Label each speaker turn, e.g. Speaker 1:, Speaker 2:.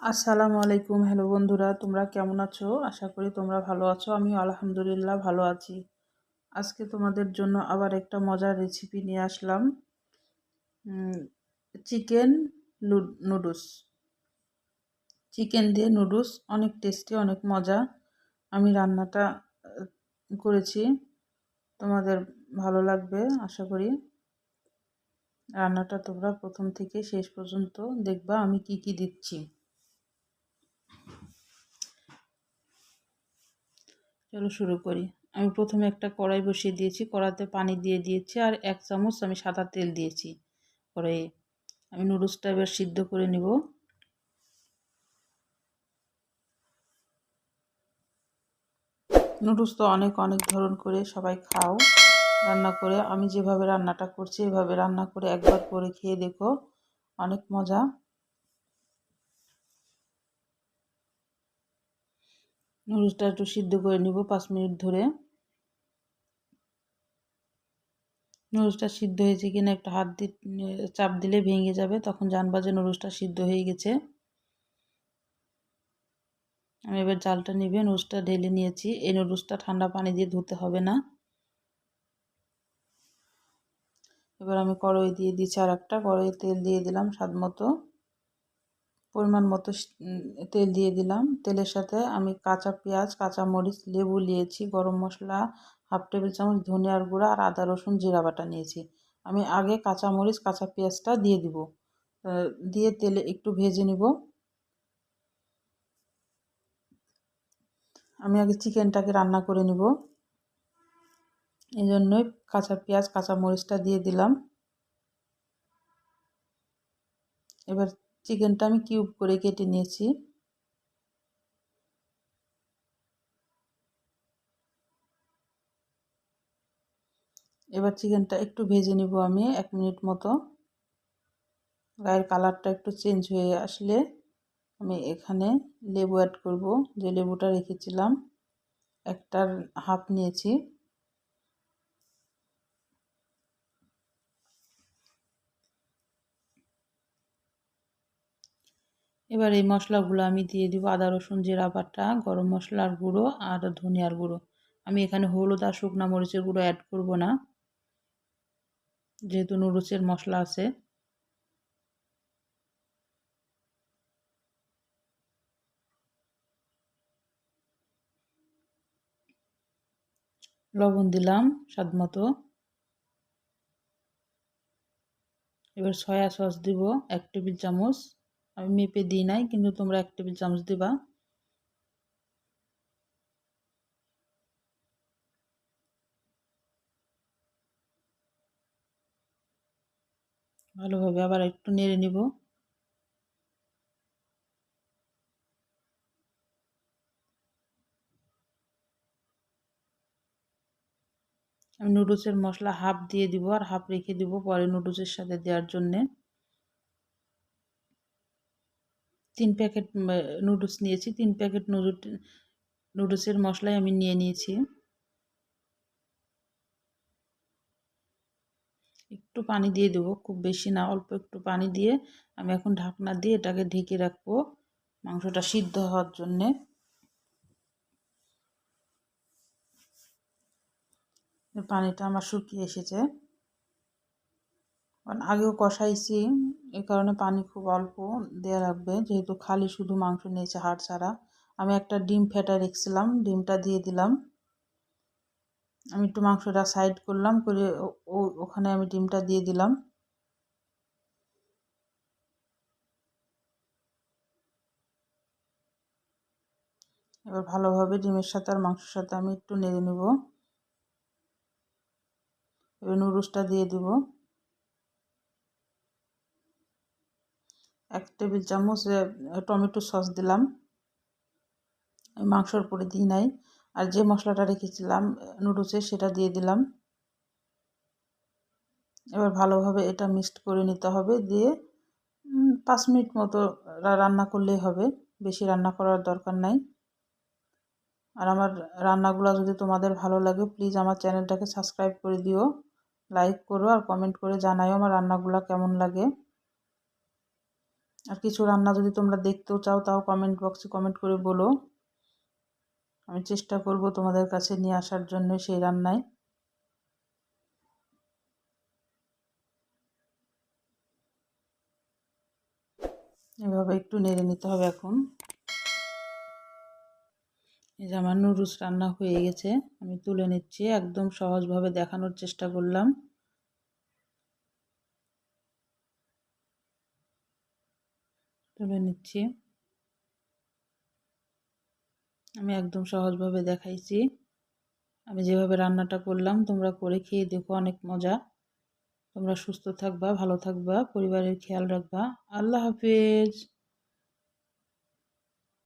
Speaker 1: আসসালামু আলাইকুম, হ্যালো বন্ধুরা, তোমরা কেমন আছো? আশা করি তোমরা ভালো আছো আমি আলহামদুলিল্লাহ ভালো আছি। আজকে তোমাদের জন্য আবার একটা মজার রেসিপি নিয়ে আসলাম। চিকেন নুডলস চিকেন দিয়ে নুডলস অনেক টেস্টি অনেক মজা। আমি রান্নাটা করেছি। তোমাদের ভালো লাগবে, আশা করি। রান্নাটা তোমরা প্রথম থেকে শেষ পর্যন্ত দেখবা আমি কি কি দিচ্ছি। চলো শুরু করি। আমি প্রথমে একটা কড়াই বসিয়ে দিয়েছি কড়াতে পানি দিয়ে দিয়েছি আর এক চামচ আমি সাদা তেল দিয়েছি। কড়াইয়ে আমি নুডলসটা এবার সিদ্ধ করে নিব। নুডলস তো অনেক অনেক ধরন করে সবাই খাও, রান্না করে। আমি যেভাবে রান্নাটা করছি, এভাবে রান্না করে একবার করে খেয়ে দেখো, অনেক মজা। নুডলসটা একটু সিদ্ধ করে নিব পাঁচ মিনিট ধরে। নুডলসটা সিদ্ধ হয়েছে কিনা একটু হাত দি চাপ দিলে ভেঙে যাবে, তখন জানবা যে নুডলসটা সিদ্ধ হয়ে গেছে। আমি এবার জালটা নিবে, নুডলসটা ঢেলে নিয়েছি। এই নুডলসটা ঠান্ডা পানি দিয়ে ধুতে হবে না। এবার আমি কড়াই দিয়ে দিচ্ছি আর একটা কড়াই তেল দিয়ে দিলাম স্বাদ মতো। পরিমাণ মতো তেল দিয়ে দিলাম। তেলের সাথে আমি কাঁচা পেঁয়াজ, কাঁচা মরিচ, লেবু নিয়েছি, গরম মশলা, হাফ টেবিল চামচ ধনিয়ার গুঁড়া আর আদা, রসুন, জিরা বাটা নিয়েছি। আমি আগে কাঁচা মরিচ, কাঁচা পেঁয়াজটা দিয়ে দিব। দিয়ে তেলে একটু ভেজে নিব। আমি আগে চিকেনটাকে রান্না করে নিব। এই জন্যই কাঁচা পেঁয়াজ, কাঁচা মরিচটা দিয়ে দিলাম। এবার চিকেনটা আমি কিউব করে কেটে নিয়েছি। এবার চিকেনটা একটু ভেজে নিব আমি এক মিনিট মতো। গায়ের কালারটা একটু চেঞ্জ হয়ে আসলে আমি এখানে লেবু অ্যাড করব। যে লেবুটা রেখেছিলাম, একটার হাফ নিয়েছি। এবার এই মশলাগুলো আমি দিয়ে দিব আদা, রসুন, জিরা বাটা, গরম মশলার গুঁড়ো আর ধনিয়ার গুঁড়ো। আমি এখানে হলুদ আর শুকনা মরিচের গুঁড়ো অ্যাড করব না। যেহেতু নুডলসের মশলা আছে। লবণ দিলাম স্বাদ মতো। এবার সয়া সস দিব এক টেবিল চামচ। আমি মেপে দিই নাই, কিন্তু তোমরা এক টেবিল চামচ দিবা। ভালোভাবে আবার একটু নেড়ে নিব। আমি নুডলসের মশলা হাফ দিয়ে দিব আর হাফ রেখে দিব পরে নুডলসের সাথে দেওয়ার জন্যে। তিন প্যাকেট নুডলস নিয়েছি। তিন প্যাকেট নুডল নুডলসের মশলাই আমি নিয়ে নিয়েছি। একটু পানি দিয়ে দেবো, খুব বেশি না, অল্প একটু পানি দিয়ে আমি এখন ঢাকনা দিয়ে এটাকে ঢেকে রাখব মাংসটা সিদ্ধ হওয়ার জন্যে। পানিটা আমার শুকিয়ে এসেছে। কারণ আগেও কষাইছি এই কারণে পানি খুব অল্প দেওয়া লাগবে। যেহেতু খালি শুধু মাংস নিয়েছে হাড় ছাড়া, আমি একটা ডিম ফেটা রেখেছিলাম, ডিমটা দিয়ে দিলাম। আমি একটু মাংসটা সাইড করলাম, করে ওখানে আমি ডিমটা দিয়ে দিলাম। এবার ভালোভাবে ডিমের সাথে আর মাংসের সাথে আমি একটু নেড়ে নেব। এবার নুডলসটা দিয়ে দিব। এক টেবিল চামচ টমেটো সস দিলাম। মাংসর পরে দিই নাই। আর যে মশলাটা রেখেছিলাম নুডলসের সেটা দিয়ে দিলাম। এবার ভালোভাবে এটা মিক্সড করে নিতে হবে। দিয়ে পাঁচ মিনিট মতো রান্না করলেই হবে। বেশি রান্না করার দরকার নাই। আর আমার রান্নাগুলো যদি তোমাদের ভালো লাগে প্লিজ আমার চ্যানেলটাকে সাবস্ক্রাইব করে দিও। লাইক করো আর কমেন্ট করে জানাইও আমার রান্নাগুলো কেমন লাগে। আর কিছু রান্না যদি তোমরা দেখতেও চাও, তাও কমেন্ট বক্সে কমেন্ট করে বলো। আমি চেষ্টা করব তোমাদের কাছে নিয়ে আসার জন্য সেই রান্নায়। এভাবে একটু নেড়ে নিতে হবে এখন। এই যে আমার নুডলস রান্না হয়ে গেছে, আমি তুলে নিচ্ছি, একদম সহজভাবে দেখানোর চেষ্টা করলাম। তুলে নিচ্ছি। আমি একদম সহজভাবে দেখাইছি। আমি যেভাবে রান্নাটা করলাম, তোমরা করে খেয়ে দেখো, অনেক মজা। তোমরা সুস্থ থাকবা, ভালো থাকবা, পরিবারের খেয়াল রাখবা। আল্লাহ হাফিজ।